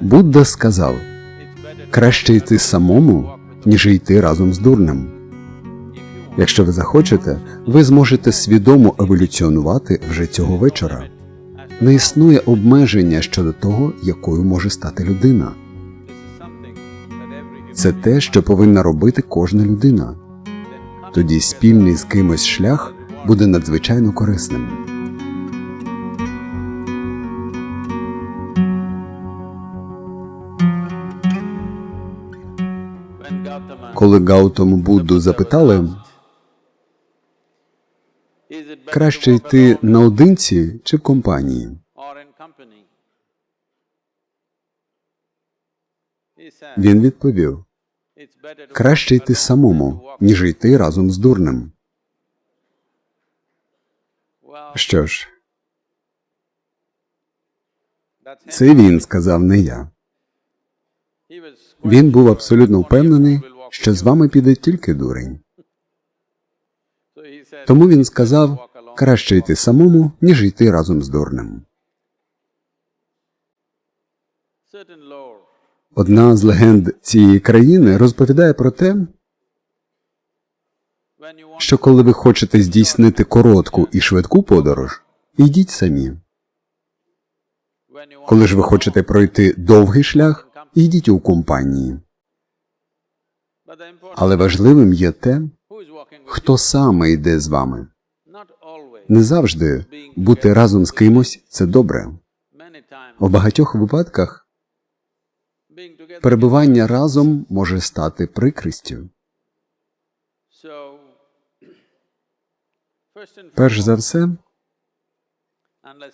Будда сказав краще йти самому, ніж йти разом з дурнем. Якщо ви захочете, ви зможете свідомо еволюціонувати вже цього вечора. Не існує обмеження щодо того, якою може стати людина. Це те, що повинна робити кожна людина. Тоді спільний з кимось шлях буде надзвичайно корисним. Коли Гаутому Будду запитали, краще йти наодинці чи в компанії, він відповів: краще йти самому, ніж йти разом з дурним. Що ж, це він сказав, не я. Він був абсолютно впевнений, що з вами піде тільки дурень. Тому він сказав краще йти самому, ніж йти разом з дурним. Одна з легенд цієї країни розповідає про те, що коли ви хочете здійснити коротку і швидку подорож, йдіть самі. Коли ж ви хочете пройти довгий шлях, йдіть у компанії. Але важливим є те, хто саме йде з вами. Не завжди бути разом з кимось це добре. У багатьох випадках перебування разом може стати прикрістю. Перш за все,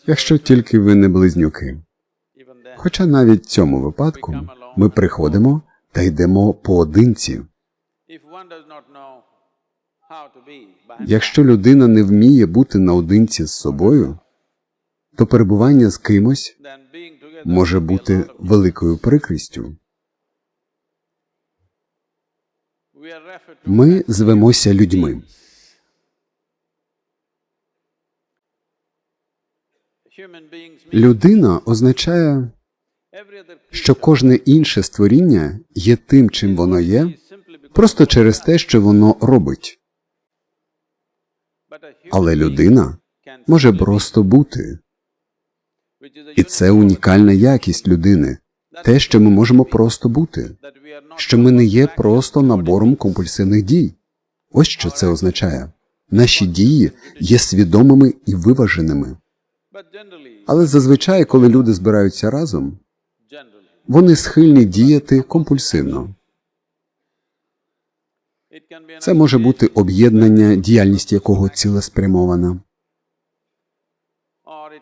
якщо тільки ви не близнюки. Хоча навіть в цьому випадку ми приходимо та йдемо поодинці. Якщо людина не вміє бути наодинці з собою, то перебування з кимось може бути великою прикрістю. Ми звемося людьми. Людина означає, що кожне інше створіння є тим, чим воно є, просто через те, що воно робить. Але людина може просто бути. І це унікальна якість людини, те, що ми можемо просто бути, що ми не є просто набором компульсивних дій. Ось що це означає. Наші дії є свідомими і виваженими. Але зазвичай, коли люди збираються разом, вони схильні діяти компульсивно. Це може бути об'єднання, діяльність якого цілеспрямована,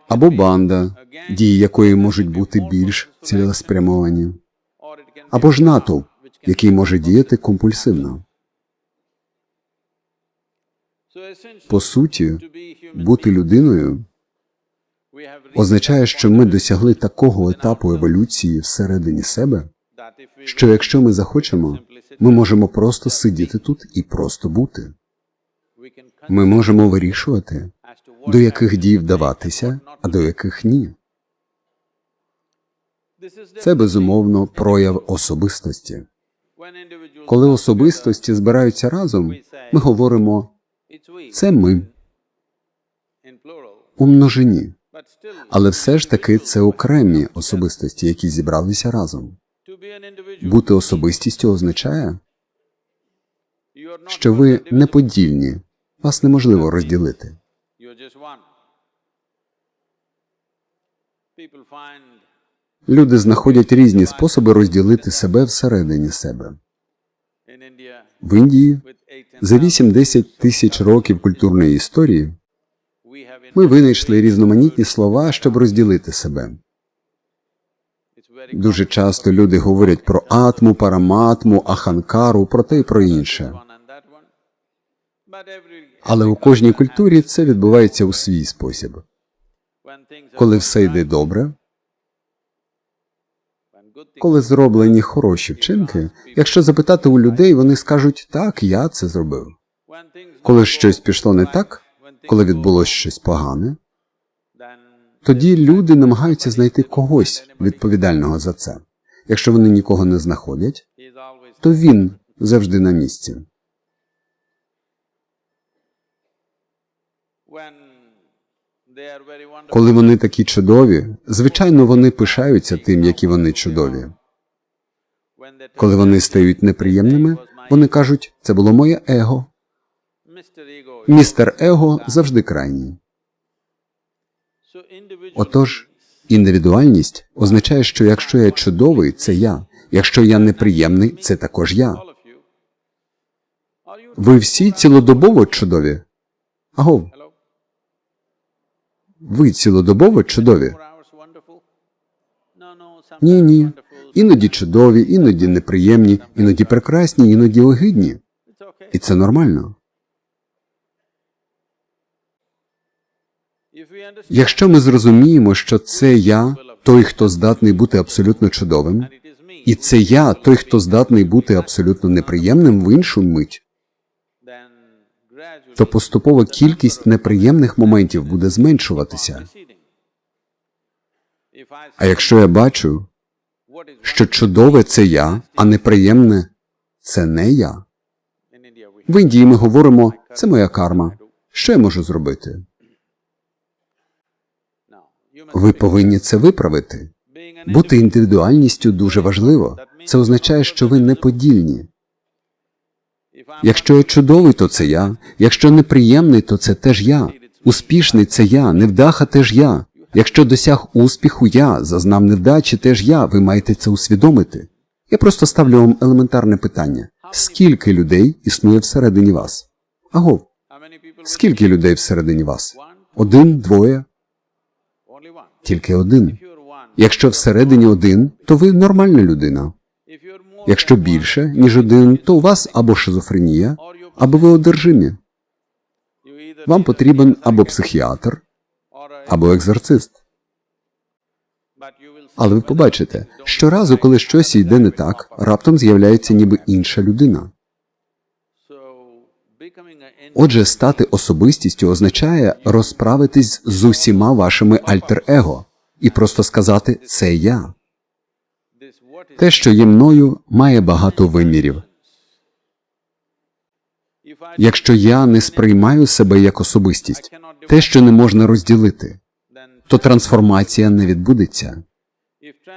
або банда, дії якої можуть бути більш цілеспрямовані, або ж натовп, який може діяти компульсивно. По суті, бути людиною означає, що ми досягли такого етапу еволюції всередині себе, що якщо ми захочемо, ми можемо просто сидіти тут і просто бути. Ми можемо вирішувати, до яких дій вдаватися, а до яких ні. Це безумовно прояв особистості. Коли особистості збираються разом, ми говоримо це ми у множині, але все ж таки це окремі особистості, які зібралися разом. Бути особистістю означає, що ви неподільні, вас неможливо розділити. Люди знаходять різні способи розділити себе всередині себе. В Індії за 8-10 тисяч років культурної історії ми винайшли різноманітні слова, щоб розділити себе. Дуже часто люди говорять про атму, параматму, аханкару, про те і про інше. Але у кожній культурі це відбувається у свій спосіб. Коли все йде добре, коли зроблені хороші вчинки, якщо запитати у людей, вони скажуть так, я це зробив. Коли щось пішло не так, коли відбулося щось погане, Тоді люди намагаються знайти когось відповідального за це. Якщо вони нікого не знаходять, то він завжди на місці. Коли вони такі чудові, звичайно, вони пишаються тим, які вони чудові. Коли вони стають неприємними, вони кажуть, це було моє его. Містер Его завжди крайній. Отож, індивідуальність означає, що якщо я чудовий, це я. Якщо я неприємний, це також я. Ви всі цілодобово чудові. Агов, ви цілодобово чудові. Ні, ні. Іноді чудові, іноді неприємні, іноді прекрасні, іноді огидні. І це нормально. Якщо ми зрозуміємо, що це я, той, хто здатний бути абсолютно чудовим, і це я, той, хто здатний бути абсолютно неприємним в іншу мить, то поступово кількість неприємних моментів буде зменшуватися. А якщо я бачу, що чудове це я, а неприємне це не я. В Індії ми говоримо, це моя карма. Що я можу зробити? Ви повинні це виправити. Бути індивідуальністю дуже важливо. Це означає, що ви неподільні. Якщо я чудовий, то це я. Якщо неприємний, то це теж я. Успішний це я, невдаха теж я. Якщо досяг успіху я, зазнав невдачі теж я, ви маєте це усвідомити. Я просто ставлю вам елементарне питання: скільки людей існує всередині вас? Агов, скільки людей всередині вас? Один, двоє, тільки один. Якщо всередині один, то ви нормальна людина. Якщо більше, ніж один, то у вас або шизофренія, або ви одержимі. Вам потрібен або психіатр, або екзорцист. Але ви побачите, щоразу, коли щось йде не так, раптом з'являється ніби інша людина. Отже, стати особистістю означає розправитись з усіма вашими альтер-его і просто сказати це я. Те, що є мною, має багато вимірів. Якщо я не сприймаю себе як особистість, те, що не можна розділити, то трансформація не відбудеться.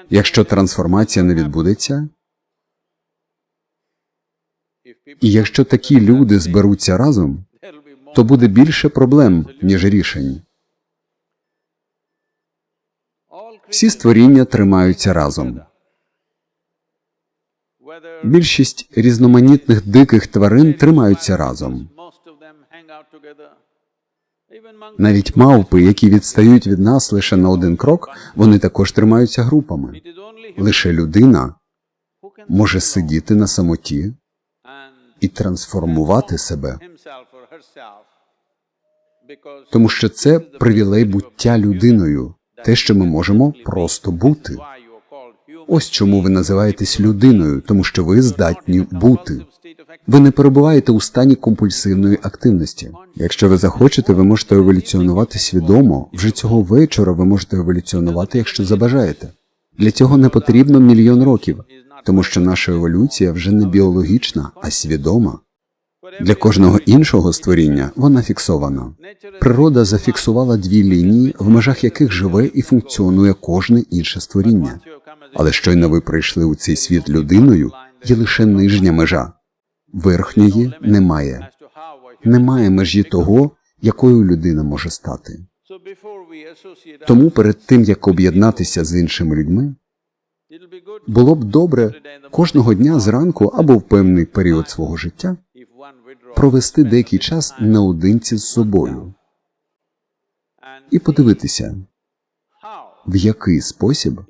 Якщо трансформація не відбудеться, і якщо такі люди зберуться разом, то буде більше проблем, ніж рішень. Всі створіння тримаються разом. Більшість різноманітних диких тварин тримаються разом. Навіть мавпи, які відстають від нас лише на один крок, вони також тримаються групами. Лише людина може сидіти на самоті і трансформувати себе, тому що це привілей буття людиною, те, що ми можемо просто бути. Ось чому ви називаєтесь людиною, тому що ви здатні бути. Ви не перебуваєте у стані компульсивної активності. Якщо ви захочете, ви можете еволюціонувати свідомо. Вже цього вечора ви можете еволюціонувати, якщо забажаєте. Для цього не потрібно мільйон років, тому що наша еволюція вже не біологічна, а свідома. Для кожного іншого створіння вона фіксована. Природа зафіксувала дві лінії, в межах яких живе і функціонує кожне інше створіння. Але щойно ви прийшли у цей світ людиною, є лише нижня межа. Верхньої немає. Немає межі того, якою людина може стати. Тому перед тим як об'єднатися з іншими людьми, було б добре кожного дня зранку або в певний період свого життя провести деякий час наодинці з собою і подивитися, в який спосіб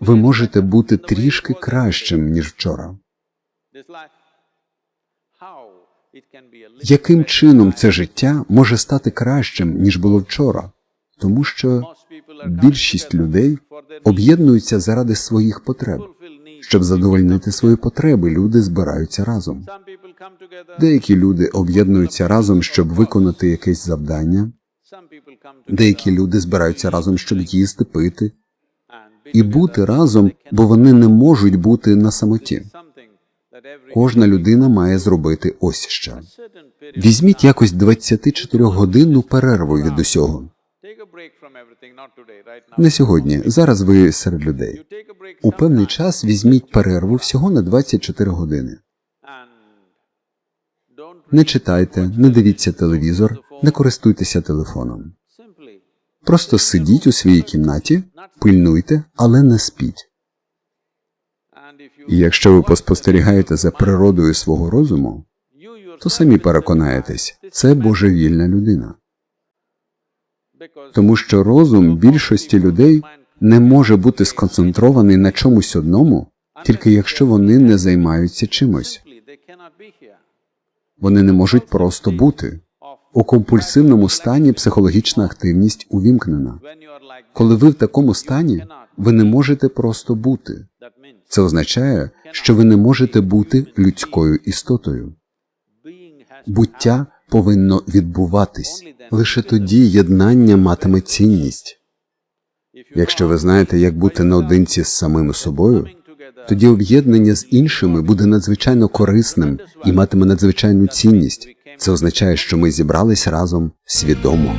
ви можете бути трішки кращим ніж вчора. Яким чином це життя може стати кращим ніж було вчора? Тому що більшість людей об'єднуються заради своїх потреб. Щоб задовольнити свої потреби, люди збираються разом. Деякі люди об'єднуються разом, щоб виконати якесь завдання, Деякі люди збираються разом, щоб їсти, пити і бути разом, бо вони не можуть бути на самоті. Кожна людина має зробити ось що. Візьміть якось 24-годинну перерву від усього. Не сьогодні, зараз ви серед людей. У певний час візьміть перерву всього на 24 години. Не читайте, не дивіться телевізор, не користуйтеся телефоном. Просто сидіть у своїй кімнаті, пильнуйте, але не спіть. І якщо ви поспостерігаєте за природою свого розуму, то самі переконаєтесь, це божевільна людина. Тому що розум більшості людей не може бути сконцентрований на чомусь одному, тільки якщо вони не займаються чимось. Вони не можуть просто бути. У компульсивному стані психологічна активність увімкнена. Коли ви в такому стані, ви не можете просто бути. Це означає, що ви не можете бути людською істотою. Буття повинно відбуватись. Лише тоді єднання матиме цінність. Якщо ви знаєте, як бути наодинці з самим собою, тоді об'єднання з іншими буде надзвичайно корисним і матиме надзвичайну цінність. Це означає, що ми зібрались разом свідомо.